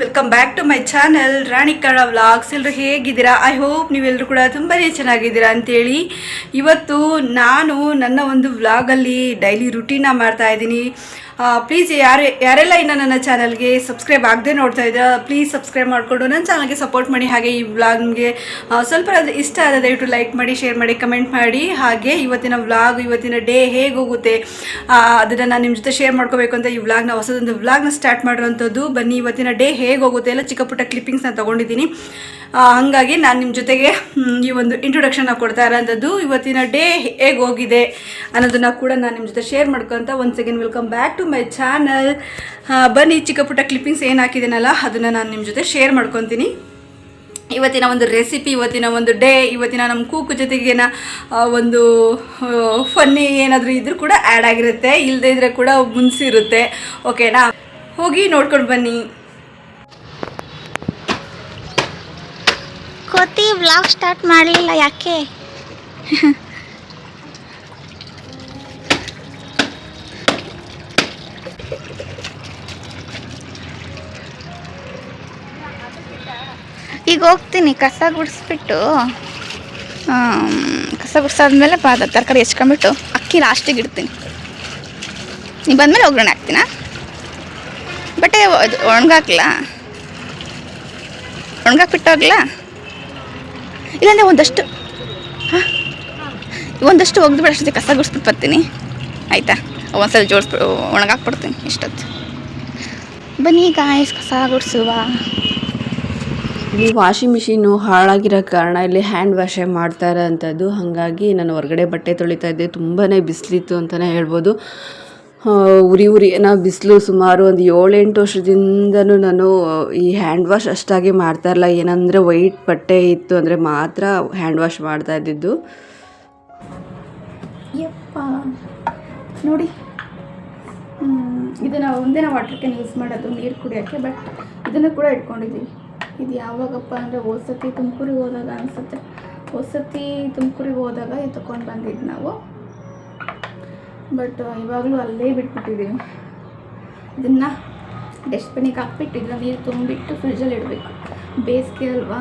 Welcome back to my channel Rani ಕಣ vlogs ಎಲ್ಲರೂ ಹೇಗಿದ್ದೀರಾ? ಐ ಹೋಪ್ ನೀವೆಲ್ಲರೂ ಕೂಡ ತುಂಬಾ ಚೆನ್ನಾಗಿದ್ದೀರಾ ಅಂತೇಳಿ ಇವತ್ತು ನಾನು ನನ್ನ ಒಂದು ವ್ಲಾಗಲ್ಲಿ ಡೈಲಿ ರುಟೀನ ಮಾಡ್ತಾ ಇದ್ದೀನಿ. ಪ್ಲೀಸ್ ಯಾರು, ಯಾರೆಲ್ಲ ಇನ್ನು ನನ್ನ ಚಾನಲ್ಗೆ ಸಬ್ಸ್ಕ್ರೈಬ್ ಆಗದೆ ನೋಡ್ತಾ ಇದ್ದೀರಾ ಪ್ಲೀಸ್ ಸಬ್ಸ್ಕ್ರೈಬ್ ಮಾಡಿಕೊಂಡು ನನ್ನ ಚಾನಲ್ಗೆ ಸಪೋರ್ಟ್ ಮಾಡಿ. ಹಾಗೆ ಈ ವ್ಲಾಗ್ ಸ್ವಲ್ಪ ಅದು ಇಷ್ಟ ಆದ ದಯವಿಟ್ಟು ಲೈಕ್ ಮಾಡಿ ಶೇರ್ ಮಾಡಿ ಕಮೆಂಟ್ ಮಾಡಿ. ಹಾಗೆ ಇವತ್ತಿನ ವ್ಲಾಗ್ ಇವತ್ತಿನ ಡೇ ಹೇಗೆ ಹೋಗುತ್ತೆ ಅದನ್ನು ನಾನು ನಿಮ್ಮ ಜೊತೆ ಶೇರ್ ಮಾಡ್ಕೋಬೇಕು ಅಂತ ಈ ವ್ಲಾಗ್ನ ಹೊಸದೊಂದು ವ್ಲಾಗ್ನ ಸ್ಟಾರ್ಟ್ ಮಾಡಿರೋಂಥದ್ದು ಬನ್ನಿ ಇವತ್ತಿನ ಡೇ ಹೇಗೆ ಹೋಗುತ್ತೆ ಎಲ್ಲ ಚಿಕ್ಕ ಪುಟ್ಟ ನಾನು ತೊಗೊಂಡಿದ್ದೀನಿ. ಹಾಗಾಗಿ ನಾನು ನಿಮ್ಮ ಜೊತೆಗೆ ಈ ಒಂದು ಇಂಟ್ರೊಡಕ್ಷನ್ನ ಕೊಡ್ತಾ ಇರೋಂಥದ್ದು. ಇವತ್ತಿನ ಡೇ ಹೇಗೆ ಹೋಗಿದೆ ಅನ್ನೋದನ್ನು ಕೂಡ ನಾನು ನಿಮ್ಮ ಜೊತೆ ಶೇರ್ ಮಾಡ್ಕೊತ ಒಂದು second welcome back to my channel. ಬನ್ನಿ ಚಿಕ್ಕ ಪುಟ್ಟ ಕ್ಲಿಪ್ಪಿಂಗ್ಸ್ ಏನು ಹಾಕಿದ್ದೀನಲ್ಲ ಅದನ್ನು ನಾನು ನಿಮ್ಮ ಜೊತೆ ಶೇರ್ ಮಾಡ್ಕೊತೀನಿ. ಇವತ್ತಿನ ಒಂದು ರೆಸಿಪಿ ಇವತ್ತಿನ ಒಂದು ಡೇ ಇವತ್ತಿನ ನಮ್ಮ ಕೂಕು ಜೊತೆಗೇನ ಒಂದು ಫನ್ನಿ ಏನಾದರೂ ಇದ್ರೂ ಕೂಡ ಆ್ಯಡ್ ಆಗಿರುತ್ತೆ. ಇಲ್ಲದೇ ಇದ್ರೆ ಕೂಡ ಮುನ್ಸಿರುತ್ತೆ. ಓಕೆನಾ ಹೋಗಿ ನೋಡ್ಕೊಂಡು ಬನ್ನಿ. ಕೋತಿ ವ್ಲಾಗ್ ಸ್ಟಾರ್ಟ್ ಮಾಡಲಿಲ್ಲ ಯಾಕೆ? ಈಗ ಹೋಗ್ತೀನಿ, ಕಸ ಗುಡಿಸ್ಬಿಟ್ಟು ಕಸ ಗುಡಿಸಾದ್ಮೇಲೆ ಪಾದ, ತರಕಾರಿ ಹೆಚ್ಕೊಂಡ್ಬಿಟ್ಟು ಅಕ್ಕಿ ಲಾಸ್ಟಿಗೆ ಇಡ್ತೀನಿ. ನೀವು ಬಂದಮೇಲೆ ಒಗ್ಗರಣೆ ಹಾಕ್ತೀನಾ? ಬಟ್ಟೆ ಒಣಗಾಕ್ಲಾ? ಒಣಗಾಕ್ಬಿಟ್ಟು ಹೋಗ್ಲಾ ಇಲ್ಲಾಂದ್ರೆ ಒಂದಷ್ಟು, ಹಾಂ? ಒಂದಷ್ಟು ಒಗ್ದು ಅಷ್ಟೊತ್ತಿಗೆ ಕಸ ಗುಡಿಸ್ಬಿಟ್ಟು ಬರ್ತೀನಿ. ಆಯಿತಾ? ಒಂದ್ಸಲ ಜೋಡಿಸ್ಬಿಟ್ಟು ಒಣಗಾಕ್ಬಿಡ್ತೀನಿ, ಇಷ್ಟೊತ್ತು. ಬನ್ನಿ ಗಾಯಸ್ ಕಸ ಗುಡಿಸುವ. ಇಲ್ಲಿ ವಾಷಿಂಗ್ ಮಿಷಿನು ಹಾಳಾಗಿರೋ ಕಾರಣ ಇಲ್ಲಿ ಹ್ಯಾಂಡ್ ವಾಶೇ ಮಾಡ್ತಾ ಇರೋಂಥದ್ದು ಹಾಗಾಗಿ ನಾನು ಹೊರಗಡೆ ಬಟ್ಟೆ ತೊಳಿತಾ ಇದ್ದೆ. ತುಂಬಾ ಬಿಸಿಲಿತ್ತು ಅಂತಲೇ ಹೇಳ್ಬೋದು. ಉರಿ ಉರಿ, ಏನೋ ಬಿಸಿಲು ಸುಮಾರು ಒಂದು ಏಳೆಂಟು ವರ್ಷದಿಂದನೂ ನಾನು ಈ ಹ್ಯಾಂಡ್ ವಾಶ್ ಅಷ್ಟಾಗಿ ಮಾಡ್ತಾ ಇರಲ್ಲ. ಏನಂದರೆ ವೈಟ್ ಬಟ್ಟೆ ಇತ್ತು ಅಂದರೆ ಮಾತ್ರ ಹ್ಯಾಂಡ್ ವಾಶ್ ಮಾಡ್ತಾ ಇದ್ದಿದ್ದು. ಯಪ್ಪ. ನೋಡಿ. ಇದನ್ನು ಒಂದೇ ನಾವು ವಾಟರ್ ಕ್ಯಾನ್ ಯೂಸ್ ಮಾಡೋದು, ನೀರು ಕುಡಿಯೋಕ್ಕೆ, ಬಟ್ ಇದನ್ನು ಕೂಡ ಇಟ್ಕೊಂಡಿದ್ದೀವಿ. ಇದು ಯಾವಾಗಪ್ಪ ಅಂದರೆ ಹೊಸತಿ ತುಮಕೂರಿಗೆ ಹೋದಾಗ ಅನಿಸುತ್ತೆ. ಹೋಸತಿ ತುಮಕೂರಿಗೆ ಹೋದಾಗ ಇದು ತೊಗೊಂಡು ಬಂದಿದ್ದು ನಾವು. ಬಟ್ ಇವಾಗಲೂ ಅಲ್ಲೇ ಬಿಟ್ಬಿಟ್ಟಿದ್ದೀವಿ ಇದನ್ನು ಡಸ್ಟ್ಬಿನಿಗೆ ಹಾಕ್ಬಿಟ್ಟು ಇದನ್ನ ನೀರು ತುಂಬಿಟ್ಟು ಫ್ರಿಜ್ಜಲ್ಲಿ ಇಡಬೇಕು. ಬೇಸಿಗೆ ಅಲ್ವಾ?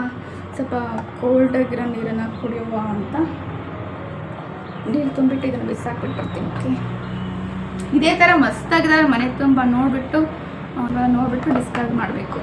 ಸ್ವಲ್ಪ ಕೋಲ್ಡಾಗಿರೋ ನೀರನ್ನು ಕುಡಿಯುವ ಅಂತ. ನೀರು ತುಂಬಿಟ್ಟು ಇದನ್ನು ಬಿಸಾಕ್ಬಿಟ್ಟು ಬರ್ತೀನಿ ಓಕೆ ಇದೇ ಥರ ಮಸ್ತಾಗಿದ್ದಾರೆ ಮನೆ ತುಂಬ ನೋಡಿಬಿಟ್ಟು ನೋಡಿಬಿಟ್ಟು ಡಿಸ್ಕಾರ್ಡ್ ಮಾಡಬೇಕು.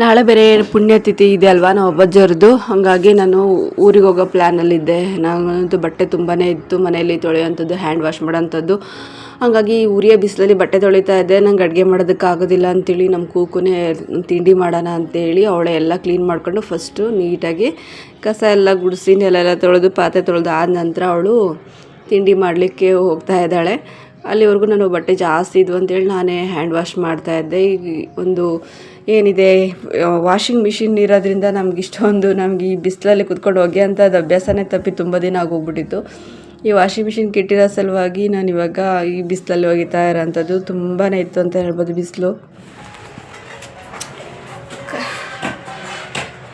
ನಾಳೆ ಬೇರೆ ಪುಣ್ಯತಿಥಿ ಇದೆ ಅಲ್ವಾ? ನಾವು ಅಬ್ಬಜ್ಜವ್ರದ್ದು ಹಾಗಾಗಿ ನಾನು ಊರಿಗೆ ಹೋಗೋ ಪ್ಲ್ಯಾನಲ್ಲಿದ್ದೆ ನಾನಂತೂ ಬಟ್ಟೆ ತುಂಬಾ ಇತ್ತು. ಮನೆಯಲ್ಲಿ ತೊಳೆಯೋಂಥದ್ದು ಹ್ಯಾಂಡ್ ವಾಶ್ ಮಾಡೋಂಥದ್ದು ಹಾಗಾಗಿ ಉರಿಯ ಬಿಸಿಲಲ್ಲಿ ಬಟ್ಟೆ ತೊಳಿತಾ ಇದ್ದೆ. ನಂಗೆ ಅಡುಗೆ ಮಾಡೋದಕ್ಕೆ ಆಗೋದಿಲ್ಲ ಅಂತೇಳಿ ನಮ್ಮ ಕೂಕುನೇ ತಿಂಡಿ ಮಾಡೋಣ ಅಂತೇಳಿ ಅವಳೆ ಎಲ್ಲ ಕ್ಲೀನ್ ಮಾಡಿಕೊಂಡು ಫಸ್ಟು ನೀಟಾಗಿ ಕಸ ಎಲ್ಲ ಗುಡಿಸಿ ನೆಲೆಲ್ಲ ತೊಳೆದು, ಪಾತ್ರೆ ತೊಳೆದು ಆದ ನಂತರ ಅವಳು ತಿಂಡಿ ಮಾಡಲಿಕ್ಕೆ ಹೋಗ್ತಾ ಇದ್ದಾಳೆ. ಅಲ್ಲಿವರೆಗೂ ನಾನು ಬಟ್ಟೆ ಜಾಸ್ತಿ ಇದ್ವು ಅಂತೇಳಿ ನಾನೇ ಹ್ಯಾಂಡ್ ವಾಶ್ ಮಾಡ್ತಾ ಇದ್ದೆ. ಈಗ ಒಂದು ಏನಿದೆ? ವಾಷಿಂಗ್ ಮಿಷಿನ್ ಇರೋದ್ರಿಂದ ನಮ್ಗೆ ಇಷ್ಟೊಂದು ನಮ್ಗೆ ಈ ಬಿಸಿಲಲ್ಲಿ ಕುತ್ಕೊಂಡು ಹೋಗಿ ಅಂಥದ್ದು ಅಭ್ಯಾಸನೇ ತಪ್ಪಿ ತುಂಬ ದಿನ ಆಗೋಗ್ಬಿಟ್ಟಿತ್ತು. ಈ ವಾಷಿಂಗ್ ಮಿಷಿನ್ ಕೆಟ್ಟಿರೋ ಸಲುವಾಗಿ ನಾನು ಇವಾಗ ಈ ಬಿಸಿಲಲ್ಲಿ ಹೋಗಿತಾ ಇರೋಂಥದ್ದು ತುಂಬಾ ಇತ್ತು ಅಂತ ಹೇಳ್ಬೋದು ಬಿಸಿಲು.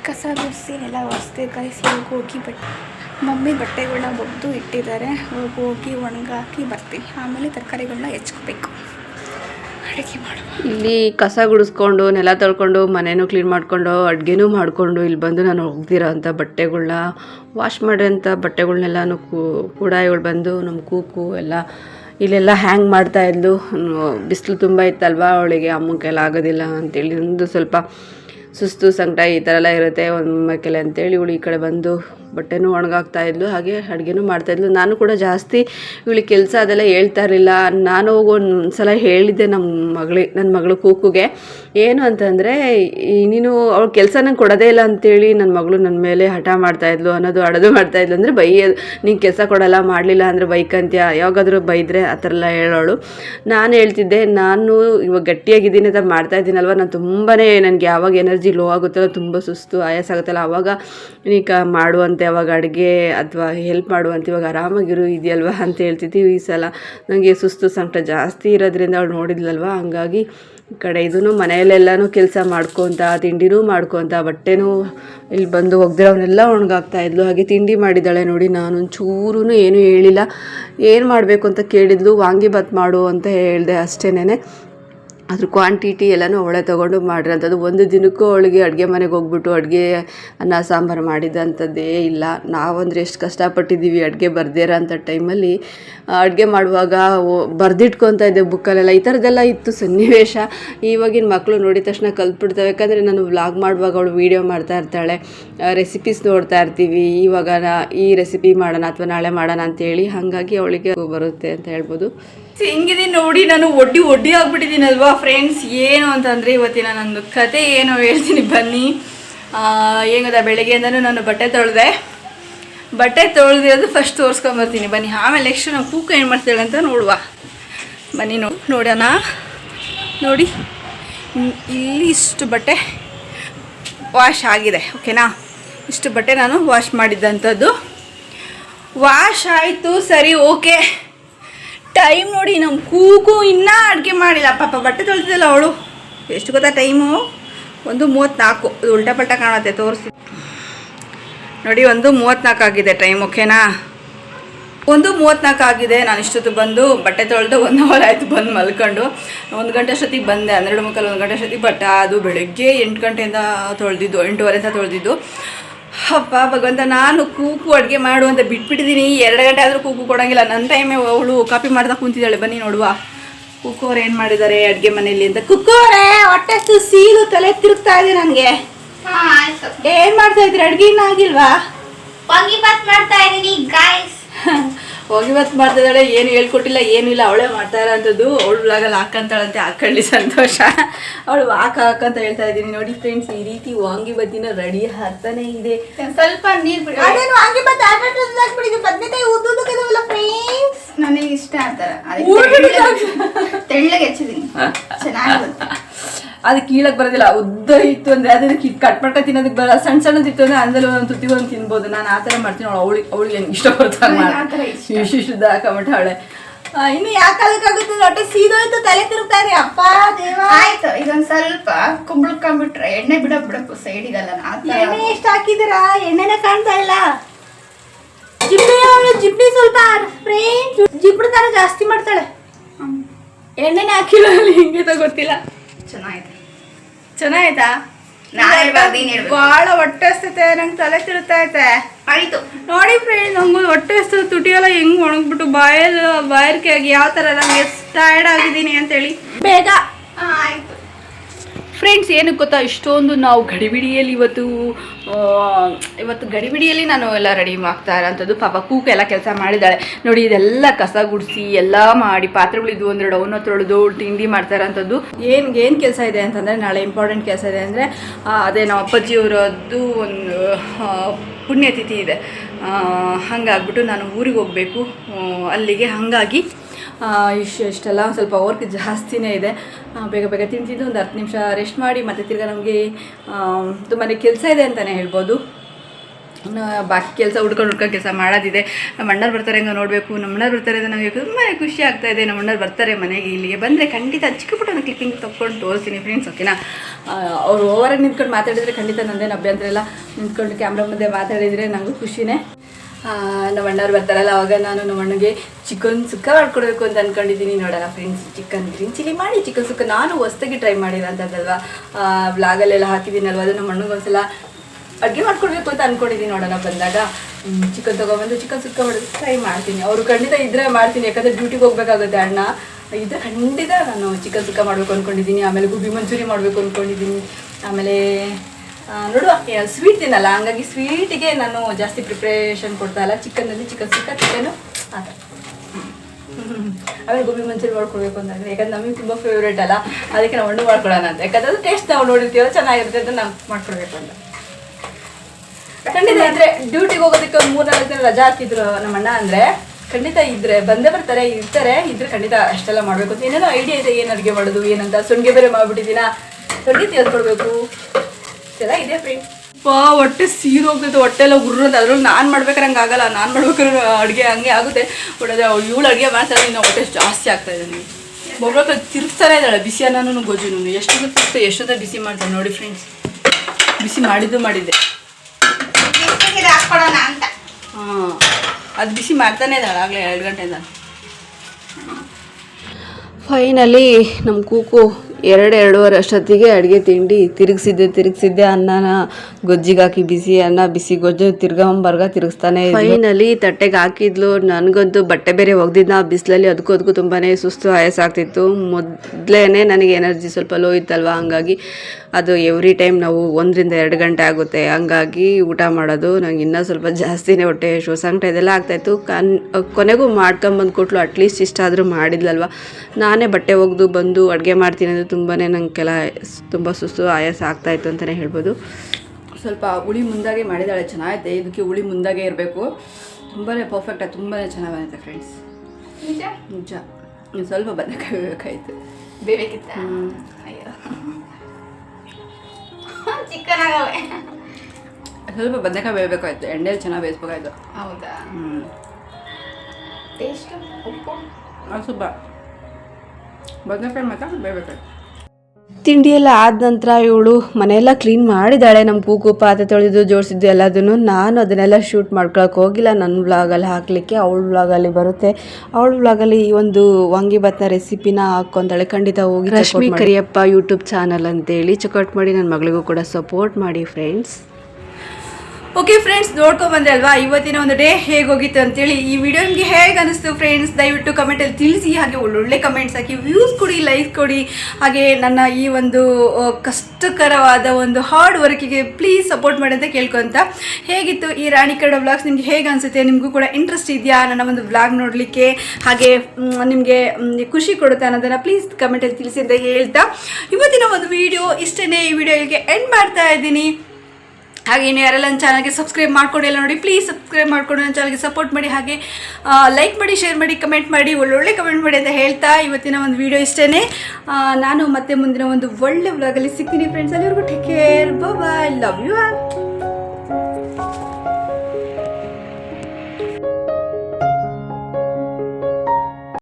ಕಸ ಗುಡಿಸಿ ಎಲ್ಲ ಒರೆಸ್ದೆ ಕಾಯಿಸಿ ಹೋಗಿ ಬಟ್ಟೆ ಮಮ್ಮಿ ಬಟ್ಟೆಗಳನ್ನ ಒಗ್ದು ಇಟ್ಟಿದ್ದಾರೆ. ಹೋಗಿ ಒಣಗಾಕಿ ಬರ್ತೀನಿ. ಆಮೇಲೆ ತರಕಾರಿಗಳನ್ನ ಹೆಚ್ಕೋಬೇಕು. ಇಲ್ಲಿ ಕಸ ಗುಡಿಸ್ಕೊಂಡು, ನೆಲ ತೊಳ್ಕೊಂಡು ಮನೆಯೂ ಕ್ಲೀನ್ ಮಾಡಿಕೊಂಡು, ಅಡುಗೆನೂ ಮಾಡಿಕೊಂಡು ಇಲ್ಲಿ ಬಂದು ನಾನು ಒಗ್ದಿರೋ ಅಂಥ ಬಟ್ಟೆಗಳನ್ನ ವಾಶ್ ಮಾಡಿರೋಂಥ ಬಟ್ಟೆಗಳ್ನೆಲ್ಲನೂ ಕೂಡ ಇವಳು ಬಂದು ನಮ್ಮ ಕೂಕು ಎಲ್ಲ ಇಲ್ಲೆಲ್ಲ ಹ್ಯಾಂಗ್ ಮಾಡ್ತಾ ಇದ್ಲು. ಬಿಸಿಲು ತುಂಬ ಇತ್ತಲ್ವಾ, ಅವಳಿಗೆ ಅಮ್ಮಕ್ಕೆಲ್ಲ ಆಗೋದಿಲ್ಲ ಅಂತೇಳಿ ಒಂದು ಸ್ವಲ್ಪ ಸುಸ್ತು ಸಂಕಟ ಈ ಥರ ಎಲ್ಲ ಇರುತ್ತೆ. ಒಂದು ಅಂತೇಳಿ ಇವಳು ಈ ಕಡೆ ಬಂದು ಬಟ್ಟೆನೂ ಒಣಗಾಕ್ತಾ ಇದ್ಲು. ಹಾಗೆ ಅಡುಗೆನೂ ಮಾಡ್ತಾಯಿದ್ಲು ನಾನು ಕೂಡ ಜಾಸ್ತಿ ಇವಳಿಗೆ ಕೆಲಸ ಅದೆಲ್ಲ ಹೇಳ್ತಾ ಇರಲಿಲ್ಲ. ನಾನು ಒಂದು ಸಲ ಹೇಳಿದ್ದೆ ನಮ್ಮ ಮಗಳಿಗೆ ನನ್ನ ಮಗಳು ಕೂಕುಗೆ. ಏನು ಅಂತಂದರೆ ನೀನು ಅವಳು ಕೆಲಸ ನಂಗೆ ಕೊಡೋದೇ ಇಲ್ಲ ಅಂತೇಳಿ ನನ್ನ ಮಗಳು ನನ್ನ ಮೇಲೆ ಹಠ ಮಾಡ್ತಾಯಿದ್ಲು ಅನ್ನೋದು ಅಡದು ಮಾಡ್ತಾಯಿದ್ಲು ಅಂದರೆ ಬೈ, ನೀನು ಕೆಲಸ ಕೊಡಲ್ಲ, ಮಾಡಲಿಲ್ಲ ಅಂದರೆ ಬೈಕಂತ್ಯ ಯಾವಾಗಾದರೂ ಬೈದರೆ ಆ ಥರ ಎಲ್ಲ ಹೇಳೋಳು. ನಾನು ಹೇಳ್ತಿದ್ದೆ, ನಾನು ಇವಾಗ ಗಟ್ಟಿಯಾಗಿದ್ದೀನಿ ಅಂತ ಮಾಡ್ತಾ ಇದ್ದೀನಲ್ವ? ನಾನು ತುಂಬಾ ನನಗೆ ಯಾವಾಗ ಎನರ್ಜಿ ಲೋ ಆಗುತ್ತಲ್ಲ ತುಂಬ ಸುಸ್ತು, ಆಯಾಸ ಆಗುತ್ತಲ್ಲ ಆವಾಗ ನೀ ಮಾಡುವಂತೆ, ಅವಾಗ ಅಡುಗೆ ಅಥವಾ ಹೆಲ್ಪ್ ಮಾಡುವಂತೆ ಇವಾಗ ಆರಾಮಾಗಿರು, ಇದೆಯಲ್ವಾ ಅಂತ ಹೇಳ್ತಿದ್ದೀವಿ ಈ ಸಲ. ನನಗೆ ಸುಸ್ತು ಸಂಕಟ ಜಾಸ್ತಿ ಇರೋದ್ರಿಂದ ಅವಳು ನೋಡಿದ್ಲಲ್ವ? ಹಂಗಾಗಿ ಈ ಕಡೆ ಇದೂ ಮನೆಯಲ್ಲೆಲ್ಲನೂ ಕೆಲಸ ಮಾಡ್ಕೊತ, ತಿಂಡಿನೂ ಮಾಡ್ಕೊತ, ಬಟ್ಟೆನೂ ಇಲ್ಲಿ ಬಂದು ಒಗ್ದಿರೋವನ್ನೆಲ್ಲ ಒಣಗಾಗ್ತಾ ಇದ್ಲು. ಹಾಗೆ ತಿಂಡಿ ಮಾಡಿದ್ದಾಳೆ ನೋಡಿ ನಾನು ಚೂರೂ ಏನೂ ಹೇಳಿಲ್ಲ. ಏನು ಮಾಡಬೇಕು ಅಂತ ಕೇಳಿದ್ಲು, ವಾಂಗಿಭಾತ್ ಮಾಡು ಅಂತ ಹೇಳಿದೆ ಅಷ್ಟೇನೆ ಅದ್ರ ಕ್ವಾಂಟಿಟಿ ಎಲ್ಲನೂ ಅವಳೇ ತೊಗೊಂಡು ಮಾಡಿರೋಂಥದ್ದು ಒಂದು ದಿನಕ್ಕೂ ಅವಳಿಗೆ ಅಡುಗೆ ಮನೆಗೆ ಹೋಗ್ಬಿಟ್ಟು ಅಡುಗೆ ಅನ್ನ ಸಾಂಬಾರು ಮಾಡಿದಂಥದ್ದೇ ಇಲ್ಲ. ನಾವಂದ್ರೆ ಎಷ್ಟು ಕಷ್ಟಪಟ್ಟಿದ್ದೀವಿ ಅಡುಗೆ ಬರ್ದೇ ಇರೋಂಥ ಟೈಮಲ್ಲಿ ಅಡುಗೆ ಮಾಡುವಾಗ ಬರೆದಿಟ್ಕೊತಾ ಇದ್ದೆ ಬುಕ್ಕಲ್ಲೆಲ್ಲ ಈ ಥರದ್ದೆಲ್ಲ ಇತ್ತು ಸನ್ನಿವೇಶ. ಇವಾಗಿನ ಮಕ್ಕಳು ನೋಡಿದ ತಕ್ಷಣ ಕಲ್ತ್ಬಿಡ್ತವೆ. ಯಾಕಂದರೆ ನಾನು ವ್ಲಾಗ್ ಮಾಡುವಾಗ ಅವಳು ವೀಡಿಯೋ ಮಾಡ್ತಾ ಇರ್ತಾಳೆ. ರೆಸಿಪೀಸ್ ನೋಡ್ತಾ ಇರ್ತೀವಿ. ಇವಾಗ ಈ ರೆಸಿಪಿ ಮಾಡೋಣ ಅಥವಾ ನಾಳೆ ಮಾಡೋಣ ಅಂತೇಳಿ ಹಾಗಾಗಿ ಅವಳಿಗೆ ಬರುತ್ತೆ ಅಂತ ಹೇಳ್ಬೋದು. ಹಿಂಗಿದೆ ನೋಡಿ, ನಾನು ಒಡ್ಡಿ ಒಡ್ಡಿ ಆಗ್ಬಿಟ್ಟಿದ್ದೀನಲ್ವಾ ಫ್ರೆಂಡ್ಸ್ ಏನು ಅಂತಂದರೆ ಇವತ್ತಿನ ನಂದು ಕತೆ ಏನು ಹೇಳ್ತೀನಿ ಬನ್ನಿ. ಏನು ಬೆಳಗ್ಗೆಯಿಂದನೂ ನಾನು ಬಟ್ಟೆ ತೊಳೆದೆ. ಬಟ್ಟೆ ತೊಳೆದಿರೋದು ಫಸ್ಟ್ ತೋರಿಸ್ಕೊಂಬರ್ತೀನಿ. ಬನ್ನಿ, ಆಮೇಲೆ ನೆಕ್ಸ್ಟ್ ನಾವು ಕೂಕ ಏನು ಮಾಡ್ತಾಳೆ ಅಂತ ನೋಡುವ. ಬನ್ನಿ ನೋಡಿ ನೋಡೋಣ. ನೋಡಿ ಇಲ್ಲಿ ಇಷ್ಟು ಬಟ್ಟೆ ವಾಶ್ ಆಗಿದೆ ಓಕೆನಾ ಇಷ್ಟು ಬಟ್ಟೆ ನಾನು ವಾಶ್ ಮಾಡಿದ್ದಂಥದ್ದು. ವಾಶ್ ಆಯಿತು, ಸರಿ ಓಕೆ ಟೈಮ್ ನೋಡಿ ನಮ್ಮ ಕೂಗು ಇನ್ನೂ ಅಡುಗೆ ಮಾಡಿಲ್ಲ. ಪಾಪ ಬಟ್ಟೆ ತೊಳ್ತಿದ್ದಲ್ಲ ಅವಳು. ಎಷ್ಟು ಗೊತ್ತಾ ಟೈಮು? ಒಂದು ಮೂವತ್ತ್ನಾಲ್ಕು. ಇದು ಉಲ್ಟಾ ಪಲ್ಟ ಕಾಣುತ್ತೆ, ತೋರಿಸಿ. ನೋಡಿ, ಒಂದು ಮೂವತ್ತ್ನಾಲ್ಕು ಆಗಿದೆ ಟೈಮ್, ಓಕೆನಾ? ಒಂದು ಮೂವತ್ತ್ನಾಲ್ಕು ಆಗಿದೆ. ನಾನು ಇಷ್ಟೊತ್ತು ಬಂದು ಬಟ್ಟೆ ತೊಳೆದು ಒಂದು ಅವರ್ ಆಯಿತು ಬಂದು ಮಲ್ಕೊಂಡು. ಒಂದು ಗಂಟೆ ಅಷ್ಟೊತ್ತಿಗೆ ಬಂದೆ. ಹನ್ನೆರಡು ಮುಕ್ಕಲ್ಲಿ ಒಂದು ಗಂಟೆ ಅಷ್ಟೊತ್ತಿಗೆ ಬಟ್ಟೆ ಅದು ಬೆಳಗ್ಗೆ ಎಂಟು ಗಂಟೆಯಿಂದ ತೊಳೆದಿದ್ದು, ಎಂಟೂವರೆಯಿಂದ ತೊಳೆದಿದ್ದು. ಅಪ್ಪ ಭಗವಂತ ನಾನು ಕೂಕು ಅಡುಗೆ ಮಾಡು ಅಂತ ಬಿಟ್ಬಿಟ್ಟಿದ್ದೀನಿ ಎರಡು ಗಂಟೆ ಆದರೂ ಕೂಕು ಕೊಡೋಂಗಿಲ್ಲ. ನನ್ನ ಟೈಮೇ ಅವಳು ಕಾಪಿ ಮಾಡ್ತಾ ಕುಂತಿದ್ದಾಳೆ. ಬನ್ನಿ ನೋಡುವ. ಕುಕ್ಕೋರು ಏನು ಮಾಡಿದ್ದಾರೆ ಅಡುಗೆ ಮನೆಯಲ್ಲಿ ಅಂತ. ಕುಕ್ಕೋರೆ ಹೊಟ್ಟೆ ಸೀದು ತಲೆ ತಿರುಗ್ತಾ ಇದೆ ನನಗೆ. ಏನು ಮಾಡ್ತಾ ಇದ್ರಿ ಅಡುಗೆ ಇನ್ನೂ ಆಗಿಲ್ವಾ ಮಾಡ್ತಾ ಇದ್ದೀನಿ ಗಾಯ್ಸ್ ಹೋಗಿವತ್ತು ಮಾಡ್ತಿದ್ದಾಳೆ ಏನು ಹೇಳ್ಕೊಟ್ಟಿಲ್ಲ ಏನಿಲ್ಲ ಇಲ್ಲ ಅವಳೇ ಮಾಡ್ತಾ ಇರೋಂಥದ್ದು ಅವಳು ಬ್ಲಾಗಲ್ಲಿ ಹಾಕಂತಾಳಂತೆ ಹಾಕೊಳ್ಳಿ ಸಂತೋಷ. ಅವಳು ಹಾಕ ಹಾಕಂತ ಹೇಳ್ತಾ ಇದ್ದೀನಿ. ನೋಡಿ ಫ್ರೆಂಡ್ಸ್ ಈ ರೀತಿ ವಾಂಗಿಬತ್ತಿನ ರೆಡಿ ಆಗ್ತಾನೆ ಇದೆ. ಸ್ವಲ್ಪ ನೀರು ಬಿಡಿ. ಫ್ರೆಂಡ್ಸ್ ನನಗೆ ಇಷ್ಟ ಆತರ. ಊರ್ಬಿಟ್ಟು ತೆಳ್ಳಗೆ ಹೆಚ್ಚಿದೀನಿ ಚೆನ್ನಾಗಿರುತ್ತೆ ಅದು ಕೀಳಕ್ ಬರೋದಿಲ್ಲ. ಉದ್ದ ಇತ್ತು ಅಂದ್ರೆ ಅದನ್ನ ಕಿ- ಕಟ್ ಮಾಡ್ಕೊಂಡು ತಿನ್ನೋದಕ್ಕೆ ಬರಲ್ಲ. ಸಣ್ಣ ಸಣ್ಣದಿತ್ತು ಅಂದ್ರೆ ಅಂದಲ್ಲಿ ಒಂದು ತುತ್ತಿ ಒಂದು ತಿನ್ಬೋದು. ನಾನು ಆ ಥರ ಮಾಡ್ತೀನಿ ಅವಳು ಅವಳಿಗೆ ಅವಳಿಗೆ ಹೆಂಗೆ ಇಷ್ಟ ಪಡ್ತಾರೆ ನನಗೆ ಆ ಥರ ಇಷ್ಟ. ಹಾಕೊಂಬಿಟ್ಟು ಅವಳೆ. ಇನ್ನು ಯಾಕಾಗುತ್ತೆ ಹೊಟ್ಟೆ ಸೀದೋಯ್ತು ತಲೆ ತಿರುಗ್ತಾರೆ. ಅಪ್ಪ ದೇವ. ಆಯ್ತು ಇದೊಂದ್ ಸ್ವಲ್ಪ ಕುಂಬಳಕೊಂಡ್ಬಿಟ್ರೆ ಎಣ್ಣೆ ಬಿಡಕ್ ಬಿಡಕ್ಕು ಸೈಡಿಗಲ್ಲ ಎಣ್ಣೆ ಎಷ್ಟು ಹಾಕಿದ್ದೀರಾ? ಎಣ್ಣೆನೇ ಕಾಣ್ತಾ ಇಲ್ಲ. ಜಿಪ್ಪಿ ಅವಳು ಜಿಪ್ಪಿ ಸ್ವಲ್ಪ ಫ್ರೆಂಡ್ಸ್ ಜಿಪ್ಪು ತರ ಜಾಸ್ತಿ ಮಾಡ್ತಾಳೆ. ಎಣ್ಣೆನೇ ಹಾಕಿಲ್ಲ ಅಲ್ಲಿ ಹಿಂಗೆ ಗೊತ್ತಿಲ್ಲ. ಚೆನ್ನಾಗಿದೆ. ಚೆನ್ನಾಯ್ತಾ ಬಹಳ ಹೊಟ್ಟೆ ಹಸ್ತೈತೆ ನಂಗೆ ತಲೆ ತಿರುಗ್ತಾ ಐತೆ ಆಯ್ತು ನೋಡಿ ಫ್ರೆಂಡ್ ನಂಗೆ ಹೊಟ್ಟೆ ಹಸ್ತು ತುಟಿಯೆಲ್ಲ ಹೆಂಗ್ ಒಣಗ್ಬಿಟ್ಟು ಬಾಯಲ್ಲಿ ಬಾಯರ್ಕೆ ಆಗಿ ಯಾವ ತರ ನಂಗೆ ಟಯರ್ಡ್ ಆಗಿದ್ದೀನಿ ಅಂತೇಳಿ. ಬೇಗ. ಆಯ್ತು. ಫ್ರೆಂಡ್ಸ್ ಏನಕ್ಕೆ ಗೊತ್ತಾ? ಇಷ್ಟೊಂದು ನಾವು ಗಡಿಬಿಡಿಯಲ್ಲಿ ಇವತ್ತು ಇವತ್ತು ಗಡಿಬಿಡಿಯಲ್ಲಿ ನಾನು ಎಲ್ಲ ರೆಡಿ ಮಾಡ್ತಾ ಇರೋಂಥದ್ದು. ಪಾಪ ಕೂಕ ಎಲ್ಲ ಕೆಲಸ ಮಾಡಿದ್ದಾಳೆ. ನೋಡಿ, ಇದೆಲ್ಲ ಕಸ ಗುಡಿಸಿ, ಎಲ್ಲ ಮಾಡಿ ಪಾತ್ರೆಗಳಿದ್ವು ಡೌನ್ ಹತ್ರ ತೊಳೆದು ತಿಂಡಿ ಮಾಡ್ತಾ ಇರೋಂಥದ್ದು. ಏನು ಏನು ಕೆಲಸ ಇದೆ ಅಂತಂದರೆ, ನಾಳೆ ಇಂಪಾರ್ಟೆಂಟ್ ಕೆಲಸ ಇದೆ ಅಂದರೆ ಅದೇ ನಮ್ಮ ಅಪ್ಪಾಜಿಯವರದ್ದು ಒಂದು ಪುಣ್ಯತಿಥಿ ಇದೆ. ಹಾಗಾಗ್ಬಿಟ್ಟು ನಾನು ಊರಿಗೆ ಹೋಗಬೇಕು. ಅಲ್ಲಿಗೆ ಹಾಗಾಗಿ ಇಷ್ಟು ಇಷ್ಟೆಲ್ಲ ಒಂದು ಸ್ವಲ್ಪ ವರ್ಕ್ ಜಾಸ್ತಿನೇ ಇದೆ. ಬೇಗ ಬೇಗ ಬೇಗ ತಿಂದು ಒಂದು ಹತ್ತು ನಿಮಿಷ ರೆಸ್ಟ್ ಮಾಡಿ ಮತ್ತು ತಿರ್ಗಾ ನಮಗೆ ತುಂಬಾ ಕೆಲಸ ಇದೆ ಅಂತಲೇ ಹೇಳ್ಬೋದು. ಇನ್ನು ಬಾಕಿ ಕೆಲಸ ಹುಡ್ಕೊಂಡು ಹುಡ್ಕೊಂಡು ಕೆಲಸ ಮಾಡೋದಿದೆ. ನಮ್ಮ ಅಣ್ಣರು ಬರ್ತಾರೆ ಹಂಗೆ ನೋಡಬೇಕು. ನಮ್ಮ ಅಣ್ಣರು ಬರ್ತಾರೆ ಅಂತ ನಮಗೆ ತುಂಬ ಖುಷಿ ಆಗ್ತಾ ಇದೆ. ನಮ್ಮ ಅಣ್ಣರು ಬರ್ತಾರೆ ಮನೆಗೆ, ಇಲ್ಲಿಗೆ ಬಂದರೆ ಖಂಡಿತ ಚಿಕ್ಕ ಒಂದು ಕ್ಲಿಪ್ಪಿಂಗ್ ತಗೊಂಡು ತೋರಿಸ್ತೀನಿ ಫ್ರೆಂಡ್ಸ್ ಓಕೆನಾ ಅವ್ರು ಓವರಾಗಿ ನಿಂತ್ಕೊಂಡು ಮಾತಾಡಿದರೆ ಖಂಡಿತ ನಂದೇನು ಅಭ್ಯಂತರ ಇಲ್ಲ. ನಿಂತ್ಕೊಂಡು ಕ್ಯಾಮ್ರಾ ಮುಂದೆ ಮಾತಾಡಿದರೆ ನನಗೂ ಖುಷಿನೇ. ನಮ್ಮ ಅಣ್ಣವ್ರು ಬರ್ತಾರಲ್ಲ, ಅವಾಗ ನಾನು ನಮ್ಮ ಅಣ್ಣಗೆ ಚಿಕನ್ ಸುಕ್ಕ ಮಾಡ್ಕೊಡ್ಬೇಕು ಅಂತ ಅನ್ಕೊಂಡಿದ್ದೀನಿ. ನೋಡೋಣ ಫ್ರೆಂಡ್ಸ್ ಚಿಕನ್ ಗ್ರೀನ್ ಚಿಲ್ಲಿ ಮಾಡಿ ಚಿಕನ್ ಸುಕ್ಕ ನಾನು ಹೊಸ್ದಾಗಿ ಟ್ರೈ ಮಾಡಿರೋಂಥದ್ದಲ್ವಾ ಬ್ಲಾಗಲ್ಲೆಲ್ಲ ಹಾಕಿದ್ದೀನಲ್ವ? ಅದು ನಮ್ಮ ಅಣ್ಣಗೆ ಒಂದ್ಸಲ ಅಡುಗೆ ಮಾಡ್ಕೊಡ್ಬೇಕು ಅಂತ ಅನ್ಕೊಂಡಿದ್ದೀನಿ ನೋಡೋಣ ಬಂದಾಗ. ಚಿಕನ್ ತೊಗೊಬಂದು ಚಿಕನ್ ಸುಕ್ಕ ಮಾಡೋದು ಟ್ರೈ ಮಾಡ್ತೀನಿ. ಅವರು ಖಂಡಿತ ಇದ್ರೆ ಮಾಡ್ತೀನಿ, ಯಾಕಂದರೆ ಡ್ಯೂಟಿಗೆ ಹೋಗ್ಬೇಕಾಗುತ್ತೆ ಅಣ್ಣ. ಇದ್ರೆ ಖಂಡಿತ ನಾನು ಚಿಕನ್ ಸುಕ್ಕ ಮಾಡಬೇಕು ಅಂದ್ಕೊಂಡಿದ್ದೀನಿ ಆಮೇಲೆ ಗೋಬಿ ಮಂಚೂರಿ ಮಾಡಬೇಕು ಅಂದ್ಕೊಂಡಿದ್ದೀನಿ ಆಮೇಲೆ ನೋಡುವ. ಸ್ವೀಟ್ ತಿನ್ನಲ್ಲ. ಹಂಗಾಗಿ ಸ್ವೀಟಿಗೆ ನಾನು ಜಾಸ್ತಿ ಪ್ರಿಪ್ರೇಷನ್ ಕೊಡ್ತಾ ಇಲ್ಲ. ಚಿಕನ್ನಲ್ಲಿ ಚಿಕನ್ ಸಿಕ್ಕ, ಚಿಕನು ಆ ಥರ. ಆಮೇಲೆ ಗೋಬಿ ಮಂಚೂರಿ ಮಾಡ್ಕೊಳ್ಬೇಕು ಅಂದರೆ ಯಾಕಂದ್ರೆ ನಮಗೆ ತುಂಬ ಫೇವ್ರೇಟ್ ಅಲ್ಲ. ಅದಕ್ಕೆ ನಾವು ಹಣ್ಣು ಮಾಡ್ಕೊಳ್ಳೋಣ ಅಂತ. ಯಾಕಂದ್ರೆ ಅದು ಟೇಸ್ಟ್ ನಾವು ನೋಡಿರ್ತೀವಲ್ಲ, ಚೆನ್ನಾಗಿರುತ್ತೆ ಅಂತ ನಾವು ಮಾಡ್ಕೊಳ್ಬೇಕು ಅಂತ. ಖಂಡಿತ ಇದ್ರೆ ಡ್ಯೂಟಿಗೆ ಹೋಗೋದಕ್ಕೆ ಒಂದು ಮೂರ್ನಾಲ್ಕು ದಿನ ರಜಾ ಹಾಕಿದ್ರು ನಮ್ಮ ಅಣ್ಣ ಅಂದ್ರೆ, ಖಂಡಿತ ಇದ್ರೆ ಬಂದೇ ಬರ್ತಾರೆ, ಇರ್ತಾರೆ. ಇದ್ರೆ ಖಂಡಿತ ಅಷ್ಟೆಲ್ಲ ಮಾಡಬೇಕು ಅಂತ. ಏನೇನೋ ಐಡಿಯಾ ಇದೆ, ಏನು ಅಡುಗೆ ಮಾಡೋದು, ಏನಂತ. ಸೊಂಡಿಗೆ ಬೇರೆ ಮಾಡಿಬಿಟ್ಟಿದ್ದೀನಾ. ಖಂಡಿತ ಹೇಳ್ಕೊಡ್ಬೇಕು ಇದೆಲ್ಲ ಇದೆ ಫ್ರೆಂಡ್ ಪಾ ಹೊಟ್ಟೆ ಸೀರು ಹೋಗ್ತೈತೆ ಹೊಟ್ಟೆ ಎಲ್ಲ ಉರ್ರೋದು. ಅದ್ರಲ್ಲಿ ನಾನು ಮಾಡ್ಬೇಕಾದ್ರೆ ಹಂಗೆ ಆಗಲ್ಲ. ನಾನು ಮಾಡ್ಬೇಕಾದ್ರೆ ಅಡುಗೆ ಹಂಗೆ ಆಗುತ್ತೆ. ಬಟ್ ಅದೇ ಇವಳು ಅಡುಗೆ ಮಾಡ್ತಾರೆ ಇನ್ನು ಹೊಟ್ಟೆ ಜಾಸ್ತಿ ಆಗ್ತಾ ಇದೆ ನನಗೆ ಒಬ್ಬೊಬ್ಬ ತಿರುಗ್ತಾನೆ ಇದ್ದಾಳೆ ಬಿಸಿ ಅನ್ನೋನು ಗೊಜ್ಜು ನಾನು ಎಷ್ಟೊತ್ತು ತಿರುಗ್ತಾ ಎಷ್ಟೊತ್ತ ಬಿಸಿ ಮಾಡ್ತಾರೆ ನೋಡಿ ಫ್ರೆಂಡ್ಸ್ ಬಿಸಿ ಮಾಡಿದ್ದು ಮಾಡಿದ್ದೆ. ಹಾಂ. ಅದು ಬಿಸಿ ಮಾಡ್ತಾನೆ ಇದ್ದಾಳೆ ಆಗಲೇ ಎರಡು ಗಂಟೆಯಿಂದ ಫೈನಲಿ ನಮ್ಮ ಕೂಕು ಎರಡು ಎರಡೂವರೆ ಅಷ್ಟೊತ್ತಿಗೆ ಅಡುಗೆ ತಿಂಡಿ ತಿರುಗಿಸಿದ್ದೆ ತಿರುಗಿಸಿದ್ದೆ. ಅನ್ನನ ಗೊಜ್ಜಿಗೆ ಹಾಕಿ ಬಿಸಿ, ಅನ್ನ ಬಿಸಿ ಗೊಜ್ಜು ತಿರ್ಗಂಬರ್ಗ ತಿರುಗಿಸ್ತಾನೆ ಫೈನಲಿ ತಟ್ಟೆಗೆ ಹಾಕಿದ್ಲು. ನನಗಂತೂ ಬಟ್ಟೆ ಬೇರೆ ಒಗ್ದಿದ್ದ ಆ ಬಿಸಿಲಲ್ಲಿ ಅದಕ್ಕೂ ಅದಕ್ಕೂ ತುಂಬಾ ಸುಸ್ತು ಆಯಾಸ ಆಗ್ತಿತ್ತು ಮೊದಲೇ ನನಗೆ ಎನರ್ಜಿ ಸ್ವಲ್ಪ ಲೋ ಇತ್ತಲ್ವ? ಹಂಗಾಗಿ ಅದು ಎವ್ರಿ ಟೈಮ್ ನಾವು ಒಂದರಿಂದ ಎರಡು ಗಂಟೆ ಆಗುತ್ತೆ. ಹಂಗಾಗಿ ಊಟ ಮಾಡೋದು ನಂಗೆ ಇನ್ನೂ ಸ್ವಲ್ಪ ಜಾಸ್ತಿನೇ ಹೊಟ್ಟೆ ಶೋಸಂಗಟ ಇದೆಲ್ಲ ಆಗ್ತಾಯಿತ್ತು ಕನ್, ಕೊನೆಗೂ ಮಾಡ್ಕೊಂಬಂದು ಕೊಟ್ಲು ಅಟ್ಲೀಸ್ಟ್ ಇಷ್ಟಾದರೂ ಮಾಡಿದ್ಲಲ್ವ? ನಾನೇ ಬಟ್ಟೆ ಒಗೆದು ಬಂದು ಅಡುಗೆ ಮಾಡ್ತೀನಿ ತುಂಬಾ ನಂಗೆ ಕೆಲ ತುಂಬ ಸುಸ್ತು ಆಯಾಸ ಆಗ್ತಾಯಿತ್ತು ಅಂತಲೇ ಹೇಳ್ಬೋದು. ಸ್ವಲ್ಪ ಹುಳಿ ಮುಂದಾಗೆ ಮಾಡಿದಾಳೆ ಚೆನ್ನಾಗೈತೆ. ಇದಕ್ಕೆ ಹುಳಿ ಮುಂದಾಗೆ ಇರಬೇಕು. ತುಂಬಾ ಪರ್ಫೆಕ್ಟಾಗಿ ತುಂಬಾ ಚೆನ್ನಾಗಿ ಬಂದೈತೆ ಫ್ರೆಂಡ್ಸ್ ನಿಜ? ನಿಜ. ಇನ್ನು ಸ್ವಲ್ಪ ಬದನೆಕಾಯಿ ಬೇಕಾಯಿತು. ಚಿಕನ್ ಸ್ವಲ್ಪ ಬದನೆಕಾಯಿ ಬೇಯಬೇಕಾಯ್ತು ಎಣ್ಣೆಲಿ ಚೆನ್ನಾಗಿ ಬೇಯಿಸ್ಬೇಕಾಯ್ತು. ಹೌದಾ? ಹ್ಞೂ ಟೇಸ್ಟ್ ಉಪ್ಪು? ಅದು ಸ್ವಲ್ಪ. ಬದನೆಕಾಯಿ ಮಾತ್ರ ಬೇಯಬೇಕಾಯ್ತು ತಿಂಡಿ ಎಲ್ಲ ಆದ ನಂತರ ಇವಳು ಮನೆಯೆಲ್ಲ ಕ್ಲೀನ್ ಮಾಡಿದ್ದಾಳೆ. ನಮ್ಮ ಕೂಕು ಪಾತ್ರೆ ತೊಳೆದು ಜೋಡಿಸಿದ್ದು ಎಲ್ಲದನ್ನು ನಾನು ಅದನ್ನೆಲ್ಲ ಶೂಟ್ ಮಾಡ್ಕೊಳಕ್ಕೆ ಹೋಗಿಲ್ಲ. ನನ್ನ ವ್ಲಾಗಲ್ಲಿ ಹಾಕಲಿಕ್ಕೆ ಅವಳ ವ್ಲಾಗಲ್ಲಿ ಬರುತ್ತೆ. ಅವಳ ವ್ಲಾಗಲ್ಲಿ ಈ ಒಂದು ವಾಂಗಿಭಾತ್ನ ರೆಸಿಪಿನ ಹಾಕ್ಕೊಂತಾಳೆ. ಖಂಡಿತ ಹೋಗಿ ರಶ್ಮಿ ಕರಿಯಪ್ಪ ಯೂಟ್ಯೂಬ್ ಚಾನಲ್ ಅಂತೇಳಿ ಚೆಕ್ಔಟ್ ಮಾಡಿ. ನನ್ನ ಮಗಳಿಗೂ ಕೂಡ ಸಪೋರ್ಟ್ ಮಾಡಿ ಫ್ರೆಂಡ್ಸ್ ಓಕೆ ಫ್ರೆಂಡ್ಸ್ ನೋಡ್ಕೊಂಡ್ ಬಂದೆ ಅಲ್ವಾ? ಇವತ್ತಿನ ಒಂದು ಡೇ ಹೇಗೋಗಿತ್ತು ಅಂತೇಳಿ ಈ ವಿಡಿಯೋ ನಿಮಗೆ ಹೇಗೆ ಅನಿಸ್ತು ಫ್ರೆಂಡ್ಸ್ ದಯವಿಟ್ಟು ಕಮೆಂಟಲ್ಲಿ ತಿಳಿಸಿ, ಹಾಗೆ ಒಳ್ಳೊಳ್ಳೆ ಕಮೆಂಟ್ಸ್ ಹಾಕಿ ವ್ಯೂಸ್ ಕೊಡಿ ಲೈಕ್ ಕೊಡಿ. ಹಾಗೆ ನನ್ನ ಈ ಒಂದು ಕಷ್ಟಕರವಾದ ಒಂದು ಹಾರ್ಡ್ ವರ್ಕಿಗೆ ಪ್ಲೀಸ್ ಸಪೋರ್ಟ್ ಮಾಡಿ ಅಂತ ಕೇಳ್ಕೊಂತ ಹೇಗಿತ್ತು ಈ ರಾಣಿ ಕನ್ನಡ ವ್ಲಾಗ್ಸ್ ನಿಮ್ಗೆ ಹೇಗೆ ಅನಿಸುತ್ತೆ? ನಿಮಗೂ ಕೂಡ ಇಂಟ್ರೆಸ್ಟ್ ಇದೆಯಾ? ನನ್ನ ಒಂದು ವ್ಲಾಗ್ ನೋಡಲಿಕ್ಕೆ? ಹಾಗೆ ನಿಮಗೆ ಖುಷಿ ಕೊಡುತ್ತೆ ಅನ್ನೋದನ್ನು ಪ್ಲೀಸ್ ಕಮೆಂಟಲ್ಲಿ ತಿಳಿಸಿ ಅಂತ ಹೇಳ್ತಾ, ಇವತ್ತಿನ ಒಂದು ವಿಡಿಯೋ ಇಷ್ಟೇ ಈ ವಿಡಿಯೋ ಇಲ್ಲಿಗೆ ಎಂಡ್ ಮಾಡ್ತಾ ಇದ್ದೀನಿ. ಹಾಗೆ ಇನ್ನು ಯಾರೆಲ್ಲ ನನ್ನ ಚಾನಲ್ಗೆ ಸಬ್ಸ್ಕ್ರೈಬ್ ಮಾಡ್ಕೊಂಡಿಲ್ಲ ನೋಡಿ ಪ್ಲೀಸ್ ಸಬ್ಸ್ಕ್ರೈಬ್ ಮಾಡ್ಕೊಂಡು ನನ್ನ ಚಾನಲ್ಗೆ ಸಪೋರ್ಟ್ ಮಾಡಿ. ಹಾಗೆ ಲೈಕ್ ಮಾಡಿ ಶೇರ್ ಮಾಡಿ ಕಮೆಂಟ್ ಮಾಡಿ, ಒಳ್ಳೊಳ್ಳೆ ಕಮೆಂಟ್ ಮಾಡಿ ಅಂತ ಹೇಳ್ತಾ ಇವತ್ತಿನ ಒಂದು ವಿಡಿಯೋ ಇಷ್ಟೇ ನಾನು ಮತ್ತೆ ಮುಂದಿನ ಒಂದು ಒಳ್ಳೆ ವ್ಲಾಗಲ್ಲಿ ಸಿಗ್ತೀನಿ ಫ್ರೆಂಡ್ಸ್ ಅಲ್ಲಿವರೆಗೂ take care bye love you